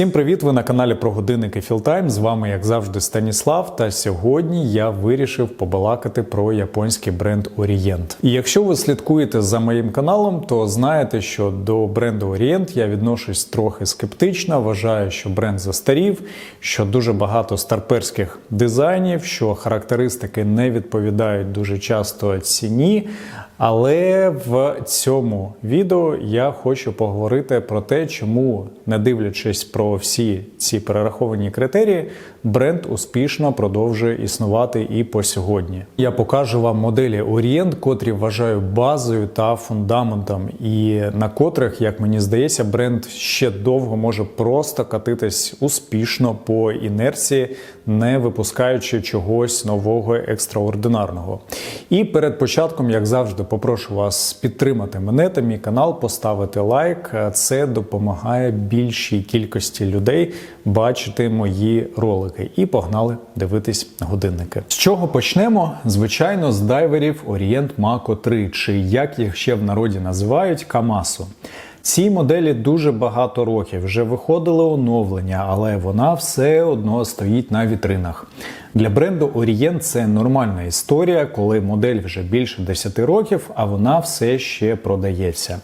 Всім привіт! Ви на каналі про годинники Філтайм. З вами, як завжди, Станіслав. Та сьогодні я вирішив побалакати про японський бренд Orient. І якщо ви слідкуєте за моїм каналом, то знаєте, що до бренду Orient я відношусь трохи скептично. Вважаю, що бренд застарів, що дуже багато старперських дизайнів, що характеристики не відповідають дуже часто ціні. Але в цьому відео я хочу поговорити про те, чому, не дивлячись про всі ці перераховані критерії, бренд успішно продовжує існувати і по сьогодні. Я покажу вам моделі Orient, котрі вважаю базою та фундаментом, і на котрих, як мені здається, бренд ще довго може просто катитись успішно по інерції, не випускаючи чогось нового екстраординарного. І перед початком, як завжди, попрошу вас підтримати мене та мій канал, поставити лайк. Це допомагає більшій кількості людей бачити мої ролики. І погнали дивитись годинники. З чого почнемо? Звичайно, з дайверів Orient Mako 3, чи як їх ще в народі називають Камасу. Цій моделі дуже багато років, вже виходили оновлення, але вона все одно стоїть на вітринах. Для бренду Orient це нормальна історія, коли модель вже більше 10 років, а вона все ще продається.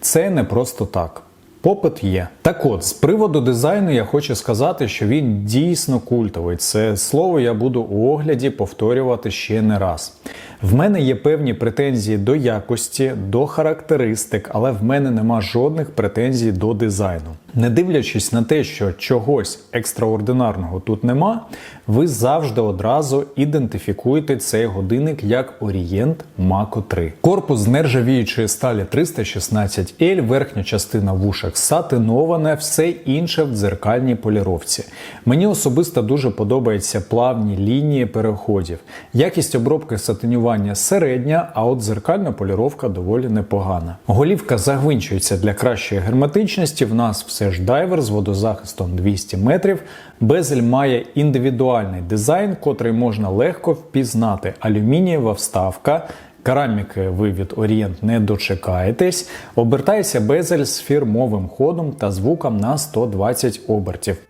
Це не просто так. Попит є. Так от, з приводу дизайну я хочу сказати, що він дійсно культовий. Це слово я буду у огляді повторювати ще не раз. В мене є певні претензії до якості, до характеристик, але в мене нема жодних претензій до дизайну. Не дивлячись на те, що чогось екстраординарного тут нема, ви завжди одразу ідентифікуєте цей годинник як Orient Mako 3. Корпус нержавіючої сталі 316L, верхня частина вушок сатиноване, все інше в дзеркальній поліровці. Мені особисто дуже подобаються плавні лінії переходів. Якість обробки сатинювання середня, а от дзеркальна поліровка доволі непогана. Голівка загвинчується для кращої герметичності. В нас все ж дайвер з водозахистом 200 метрів. Безель має індивідуальний дизайн, котрий можна легко впізнати. Алюмінієва вставка. Кераміки ви від Орієнт не дочекаєтесь. Обертається безель з фірмовим ходом та звуком на 120 обертів.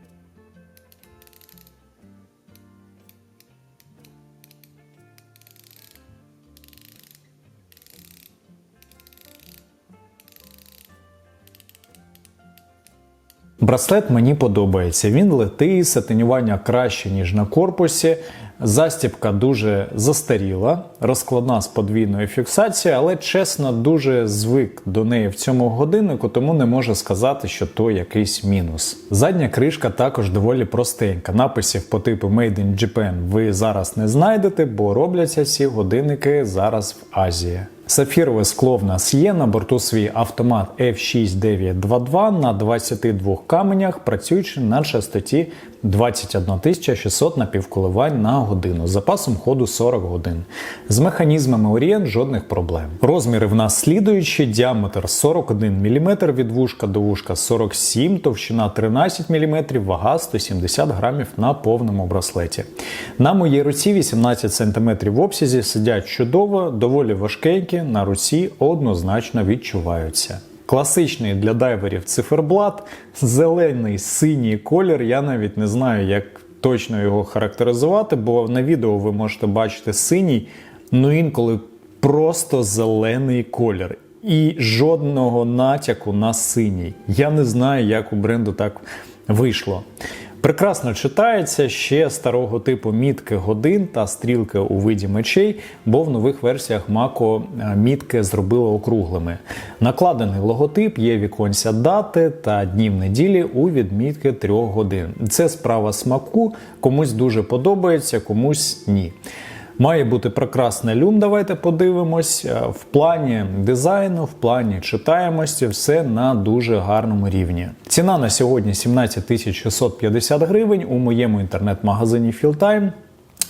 Браслет мені подобається. Він летий, сатинювання краще, ніж на корпусі. Застібка дуже застаріла, розкладна з подвійною фіксацією, але чесно, дуже звик до неї в цьому годиннику, тому не можу сказати, що то якийсь мінус. Задня кришка також доволі простенька. Написів по типу Made in Japan ви зараз не знайдете, бо робляться ці годинники зараз в Азії. Сапфірове скло в нас є. На борту свій автомат F6922 на 22 каменях, працюючи на частоті 21600 напівколивань на годину з запасом ходу 40 годин. З механізмами Orient жодних проблем. Розміри в нас слідуючі: діаметр 41 мм від вушка до вушка 47, товщина 13 мм, вага 170 грамів на повному браслеті. На моїй руці 18 см в обсязі сидять чудово, доволі важкенькі, на руці однозначно відчуваються. Класичний для дайверів циферблат, зелений синій колір. Я навіть не знаю, як точно його характеризувати, бо на відео ви можете бачити синій, ну інколи просто зелений колір. І жодного натяку на синій. Я не знаю, як у бренду так вийшло. Прекрасно читається ще старого типу мітки годин та стрілки у виді мечей, бо в нових версіях Мако мітки зробили округлими. Накладений логотип є віконця дати та днів неділі у відмітки трьох годин. Це справа смаку, комусь дуже подобається, комусь ні. Має бути прекрасний люм, давайте подивимось. В плані дизайну, в плані читаємості, все на дуже гарному рівні. Ціна на сьогодні 17 650 гривень у моєму інтернет-магазині Fieldtime.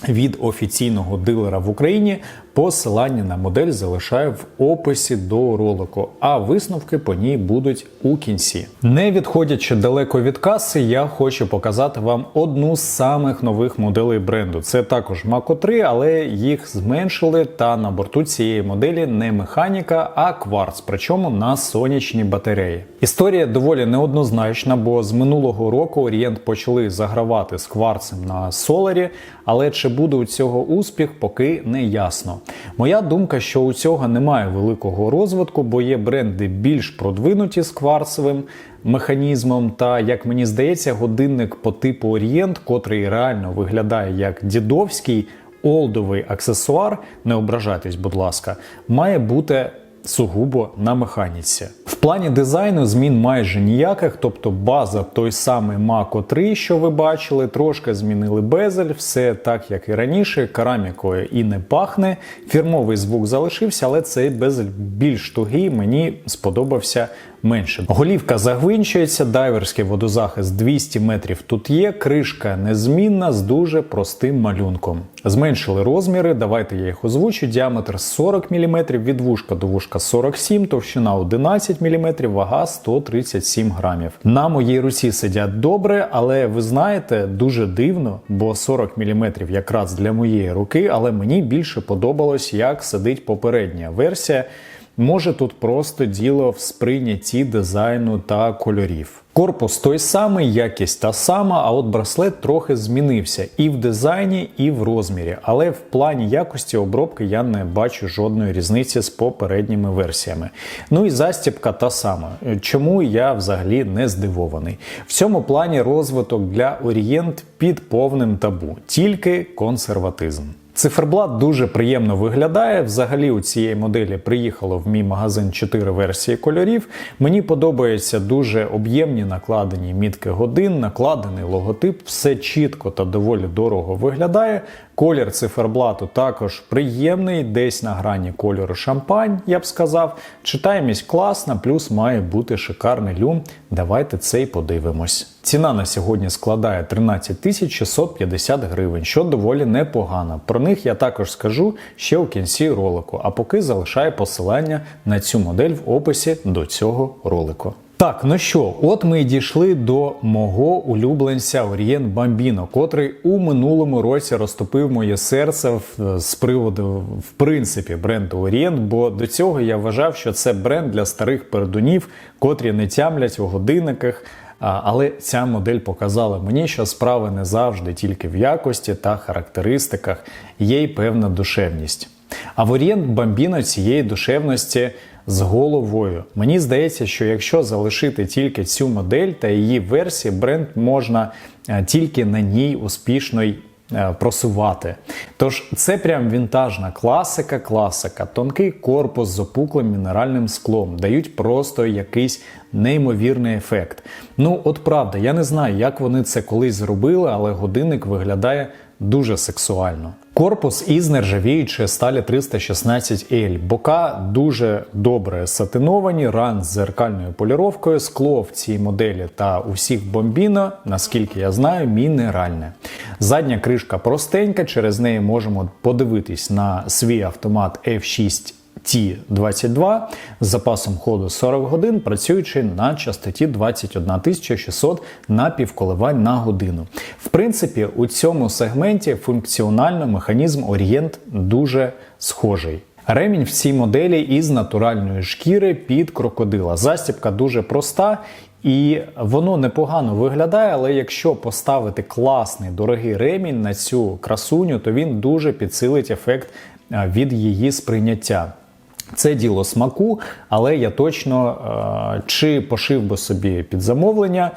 Від офіційного дилера в Україні Посилання на модель залишаю в описі до ролику, а висновки по ній будуть у кінці. Не відходячи далеко від каси, я хочу показати вам одну з самих нових моделей бренду. Це також Mako 3, але їх зменшили. Та на борту цієї моделі не механіка, а кварц, причому на сонячні батареї. Історія доволі неоднозначна, бо з минулого року Орієнт почали загравати з кварцем на Соларі, але чи буде у цього успіх, поки не ясно. Моя думка, що у цього немає великого розвитку, бо є бренди більш продвинуті з кварцевим механізмом. Та, як мені здається, годинник по типу Орієнт, котрий реально виглядає як дідовський олдовий аксесуар, не ображайтесь, будь ласка, має бути сугубо на механіці. Плані дизайну змін майже ніяких, тобто база той самий Mako 3, що ви бачили, трошки змінили безель, все так як і раніше, керамікою і не пахне. Фірмовий звук залишився, але цей безель більш тугий, мені сподобався менше. Голівка загвинчується, дайверський водозахист 200 метрів тут є, кришка незмінна з дуже простим малюнком. Зменшили розміри, давайте я їх озвучу. Діаметр 40 мм, від вушка до вушка 47, товщина 11 мм, вага 137 грамів. На моїй руці сидять добре, але ви знаєте, дуже дивно, бо 40 мм якраз для моєї руки, але мені більше подобалось, як сидить попередня версія. Може тут просто діло в сприйнятті дизайну та кольорів. Корпус той самий, якість та сама, а от браслет трохи змінився і в дизайні, і в розмірі. Але в плані якості обробки я не бачу жодної різниці з попередніми версіями. Ну і застібка та сама. Чому я взагалі не здивований? В цьому плані розвиток для Орієнт під повним табу, тільки консерватизм. Циферблат дуже приємно виглядає. Взагалі у цієї моделі приїхало в мій магазин 4 версії кольорів. Мені подобаються дуже об'ємні накладені мітки годин, накладений логотип, все чітко та доволі дорого виглядає. Колір циферблату також приємний, десь на грані кольору шампань, я б сказав. Читаємість класна, плюс має бути шикарний люм. Давайте це й подивимось. Ціна на сьогодні складає 13 тисяч 650 гривень, що доволі непогано. Про них я також скажу ще у кінці ролику, а поки залишаю посилання на цю модель в описі до цього ролику. Так, ну що, от ми й дійшли до мого улюбленця Орієн Бамбіно, котрий у минулому році розтопив моє серце в- з приводу, в принципі, бренду Орієнт, бо до цього я вважав, що це бренд для старих пердунів, котрі не тямлять у годинниках. Але ця модель показала мені, що справа не завжди тільки в якості та характеристиках, є й певна душевність. А в Орієнт Бамбіно цієї душевності з головою. Мені здається, що якщо залишити тільки цю модель та її версії, бренд можна е, тільки на ній успішно й е, просувати. Тож це прям вінтажна класика, класика, тонкий корпус з опуклим мінеральним склом дають просто якийсь неймовірний ефект. Ну, от правда, я не знаю, як вони це колись зробили, але годинник виглядає дуже сексуально. Корпус із нержавіючої сталі 316L. Бока дуже добре сатиновані, ран з зеркальною поліровкою. Скло в цій моделі та у всіх бомбіно, наскільки я знаю, мінеральне. Задня кришка простенька, через неї можемо подивитись на свій автомат F6 T22 з запасом ходу 40 годин, працюючи на частоті 21 600 напівколивань на годину. В принципі, у цьому сегменті функціонально механізм Орієнт дуже схожий. Ремінь в цій моделі із натуральної шкіри під крокодила. Застібка дуже проста. І воно непогано виглядає, але якщо поставити класний дорогий ремінь на цю красуню, то він дуже підсилить ефект від її сприйняття. Це діло смаку, але я точно е, чи пошив би собі під замовлення,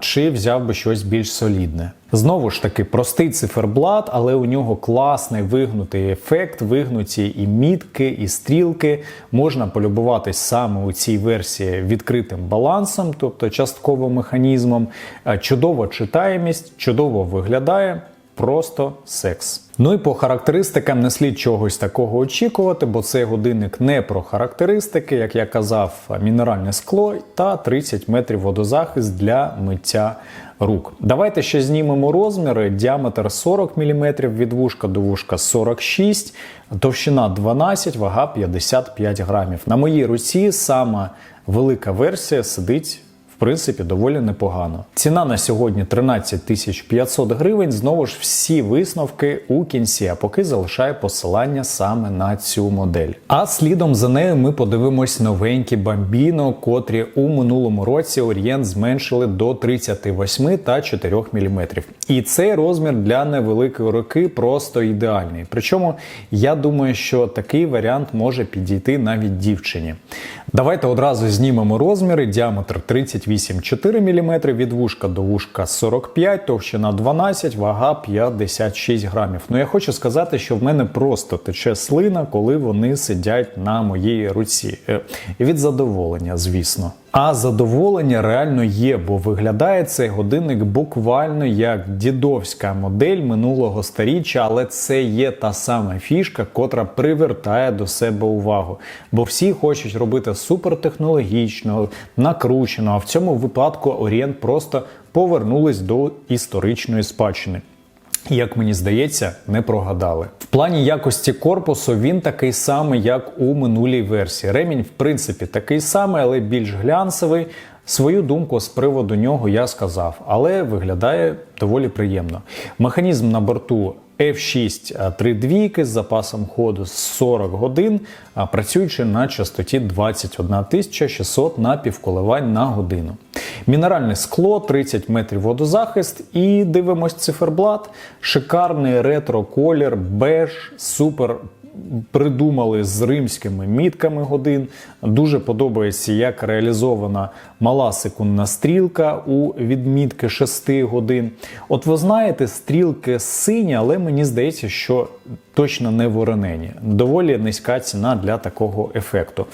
чи взяв би щось більш солідне. Знову ж таки, простий циферблат, але у нього класний вигнутий ефект, вигнуті і мітки, і стрілки. Можна полюбуватись саме у цій версії відкритим балансом, тобто частково механізмом. Е, Чудова читаємість, чудово виглядає. Просто секс. Ну і по характеристикам не слід чогось такого очікувати, бо цей годинник не про характеристики, як я казав, мінеральне скло та 30 метрів водозахист для миття рук. Давайте ще знімемо розміри. Діаметр 40 мм від вушка до вушка 46, товщина 12, вага 55 грамів. На моїй руці сама велика версія сидить. Принципі, доволі непогано. Ціна на сьогодні 13 тисяч 500 гривень. Знову ж всі висновки у кінці, а поки залишаю посилання саме на цю модель. А слідом за нею ми подивимось новенькі бамбіно, котрі у минулому році Орієнт зменшили до 38 та 4 мм. І цей розмір для невеликої руки просто ідеальний. Причому я думаю, що такий варіант може підійти навіть дівчині. Давайте одразу знімемо розміри. Діаметр 38,4 мм, від вушка до вушка 45, товщина 12, вага 56 грамів. Ну я хочу сказати, що в мене просто тече слина, коли вони сидять на моїй руці. Е, Від задоволення, звісно. А задоволення реально є, бо виглядає цей годинник буквально як дідовська модель минулого старіччя, але це є та сама фішка, котра привертає до себе увагу. Бо всі хочуть робити супертехнологічно, накручено. А в цьому випадку Орієнт просто повернулись до історичної спадщини. Як мені здається, не прогадали. В плані якості корпусу він такий самий, як у минулій версії. Ремінь, в принципі, такий самий, але більш глянцевий. Свою думку з приводу нього я сказав, але виглядає доволі приємно. Механізм на борту F6 3 двійки з запасом ходу 40 годин, працюючи на частоті 21 600 напівколивань на годину. Мінеральне скло, 30 метрів водозахист і дивимось циферблат. Шикарний ретро-колір, беж, супер придумали з римськими мітками годин. Дуже подобається, як реалізована мала секундна стрілка у відмітки 6 годин. От ви знаєте, стрілки сині, але мені здається, що точно не воронені. Доволі низька ціна для такого ефекту.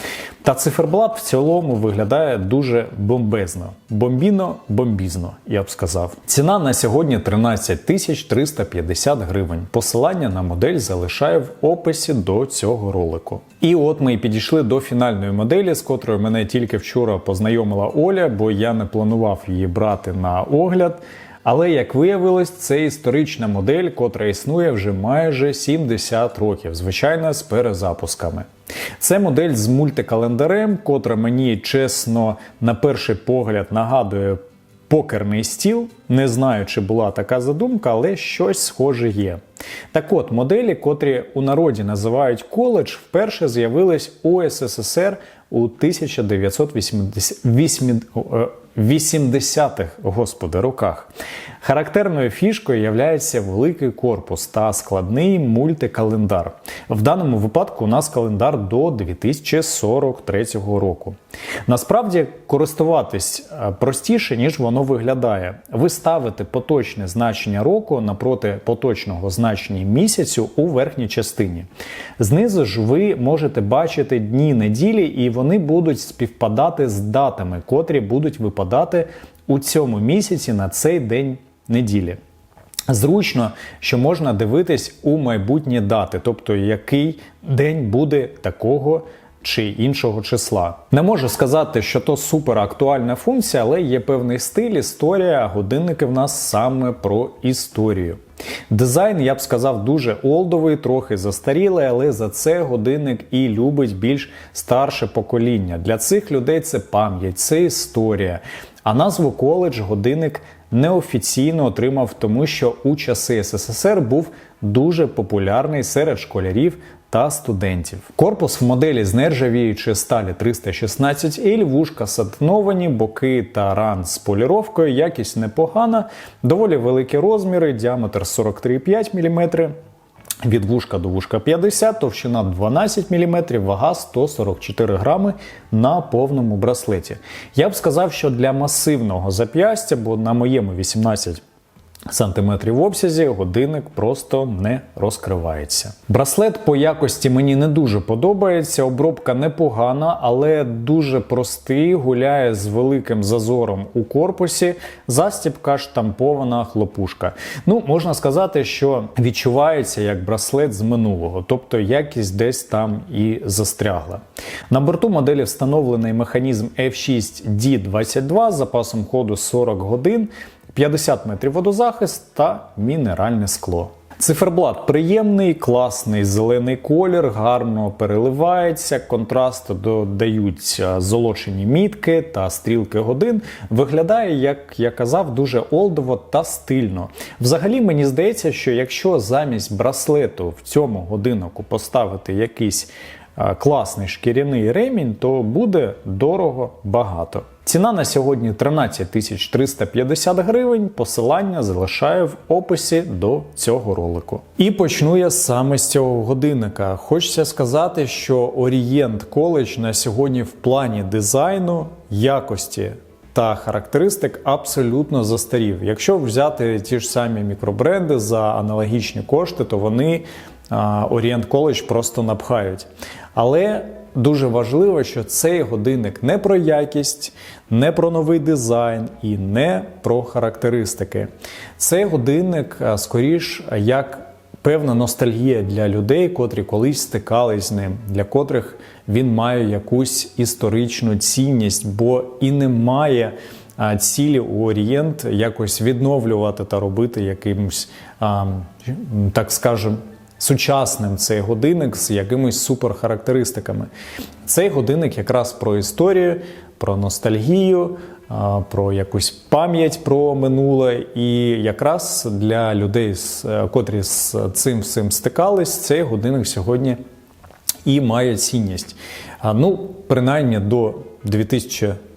Та циферблат в цілому виглядає дуже бомбезно. Бомбіно, бомбізно, я б сказав. Ціна на сьогодні 13 тисяч 350 гривень. Посилання на модель залишаю в описі до цього ролику. І от ми і підійшли до фінальної моделі, з котрою мене тільки вчора познайомила Оля, бо я не планував її брати на огляд. Але як виявилось, це історична модель, котра існує вже майже 70 років, звичайно, з перезапусками. Це модель з мультикалендарем, котра мені чесно на перший погляд нагадує покерний стіл. Не знаю, чи була така задумка, але щось схоже є. Так от, моделі, котрі у народі називають коледж, вперше з'явились у СССР у 1980-х господи, роках. Характерною фішкою є великий корпус та складний мультикалендар. В даному випадку у нас календар до 2043 року. Насправді користуватись простіше, ніж воно виглядає. Ви ставите поточне значення року напроти поточного значення місяцю у верхній частині. Знизу ж ви можете бачити дні неділі, і вони будуть співпадати з датами, котрі будуть випадати у цьому місяці на цей день неділі. Зручно, що можна дивитись у майбутні дати, тобто який день буде такого чи іншого числа. Не можу сказати, що то супер актуальна функція, але є певний стиль, історія, годинники в нас саме про історію. Дизайн, я б сказав, дуже олдовий, трохи застарілий, але за це годинник і любить більш старше покоління. Для цих людей це пам'ять, це історія. А назву коледж годинник неофіційно отримав, тому що у часи СССР був дуже популярний серед школярів та студентів. Корпус в моделі з нержавіючої сталі 316L, вушка сатиновані, боки та ран з поліровкою, якість непогана, доволі великі розміри, діаметр 43,5 мм. Від вушка до вушка 50, товщина 12 мм, вага 144 грами на повному браслеті. Я б сказав, що для масивного зап'ястя, бо на моєму 18 сантиметрів в обсязі, годинник просто не розкривається. Браслет по якості мені не дуже подобається. Обробка непогана, але дуже простий, гуляє з великим зазором у корпусі. Застібка штампована хлопушка. Ну, можна сказати, що відчувається як браслет з минулого, тобто якість десь там і застрягла. На борту моделі встановлений механізм F6D22 з запасом ходу 40 годин. 50 метрів водозахист та мінеральне скло. Циферблат приємний, класний зелений колір, гарно переливається, контрасту додають золочені мітки та стрілки годин. Виглядає, як я казав, дуже олдово та стильно. Взагалі, мені здається, що якщо замість браслету в цьому годиннику поставити якийсь класний шкіряний ремінь, то буде дорого багато. Ціна на сьогодні 13 тисяч 350 гривень. Посилання залишаю в описі до цього ролику. І почну я саме з цього годинника. Хочеться сказати, що Orient College на сьогодні в плані дизайну, якості. Та характеристик абсолютно застарів. Якщо взяти ті ж самі мікробренди за аналогічні кошти, то вони Orient College просто напхають. Але дуже важливо, що цей годинник не про якість, не про новий дизайн і не про характеристики. Цей годинник скоріш як певна ностальгія для людей, котрі колись стикались з ним, для котрих він має якусь історичну цінність, бо і немає. Цілі у Орієнт якось відновлювати та робити якимось, так скажемо, сучасним цей годинник з якимись суперхарактеристиками. Цей годинник якраз про історію, про ностальгію, про якусь пам'ять про минуле. І якраз для людей, котрі з цим всім стикались, цей годинник сьогодні і має цінність. Ну, принаймні до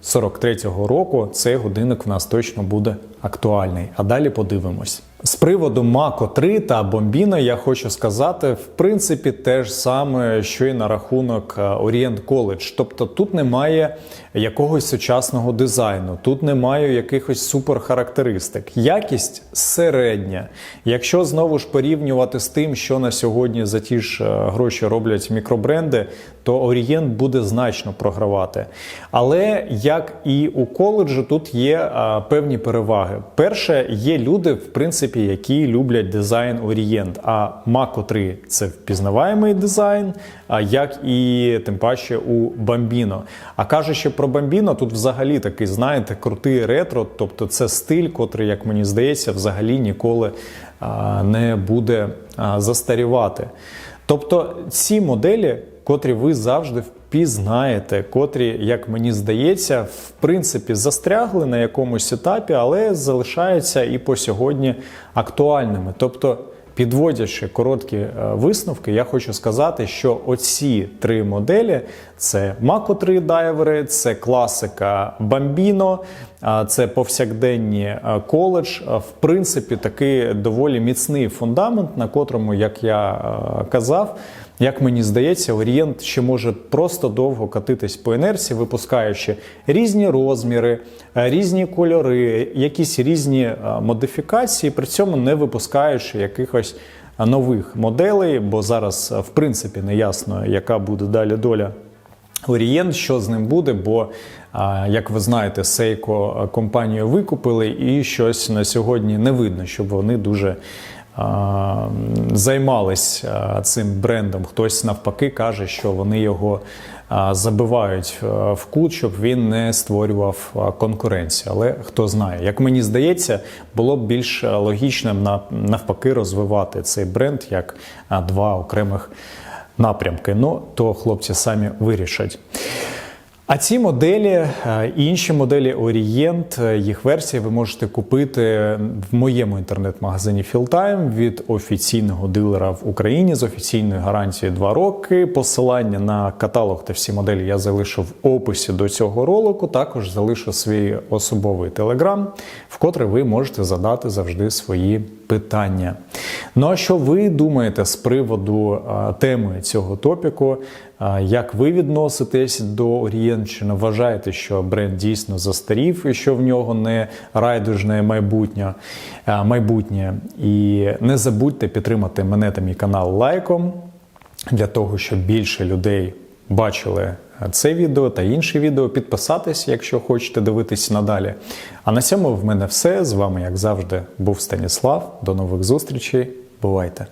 2043 року цей годинник в нас точно буде актуальний. А далі подивимось. З приводу Мако 3 та Бомбіно я хочу сказати, в принципі, те ж саме, що і на рахунок Orient College. Тобто тут немає якогось сучасного дизайну, тут немає якихось суперхарактеристик. Якість середня. Якщо знову ж порівнювати з тим, що на сьогодні за ті ж гроші роблять мікробренди, то Orient буде значно програвати. Але як і у коледжу, тут є а, певні переваги. Перше, є люди, в принципі, які люблять дизайн Orient, а Mako 3 це впізнаваємий дизайн, а як і тим паче у Bambino. А кажучи про Bambino, тут взагалі такий, знаєте, крутий ретро, тобто це стиль, котрий, як мені здається, взагалі ніколи а, не буде а, застарівати. Тобто ці моделі, котрі ви завжди впізнаєте, котрі, як мені здається, в принципі застрягли на якомусь етапі, але залишаються і по сьогодні актуальними. Тобто, підводячи короткі висновки, я хочу сказати, що оці три моделі: це Mako 3 дайвери, це класика Bambino, це повсякденні коледж. В принципі, такий доволі міцний фундамент, на котрому, як я казав, як мені здається, Орієнт ще може просто довго катитись по інерції, випускаючи різні розміри, різні кольори, якісь різні модифікації, при цьому не випускаючи якихось нових моделей, бо зараз, в принципі, не ясно, яка буде далі доля. Орієнт, що з ним буде, бо, як ви знаєте, Seiko компанію викупили, і щось на сьогодні не видно, щоб вони дуже займались цим брендом. Хтось навпаки каже, що вони його забивають в кут, щоб він не створював конкуренцію. Але хто знає, як мені здається, було б більш логічним навпаки розвивати цей бренд як два окремих напрямки. Ну то хлопці самі вирішать. А ці моделі, е, інші моделі Orient, е, їх версії ви можете купити в моєму інтернет-магазині Fieldtime від офіційного дилера в Україні з офіційною гарантією 2 роки. Посилання на каталог та всі моделі я залишу в описі до цього ролику. Також залишу свій особовий телеграм, в котрий ви можете задати завжди свої питання. Ну а що ви думаєте з приводу теми цього топіку? Як ви відноситесь до Orient? Чи вважаєте, що бренд дійсно застарів і що в нього не райдужне майбутнє? майбутнє? І не забудьте підтримати мене та мій канал лайком для того, щоб більше людей бачили це відео та інші відео. Підписатись, якщо хочете дивитися надалі. А на цьому в мене все. З вами, як завжди, був Станіслав. До нових зустрічей. Бувайте!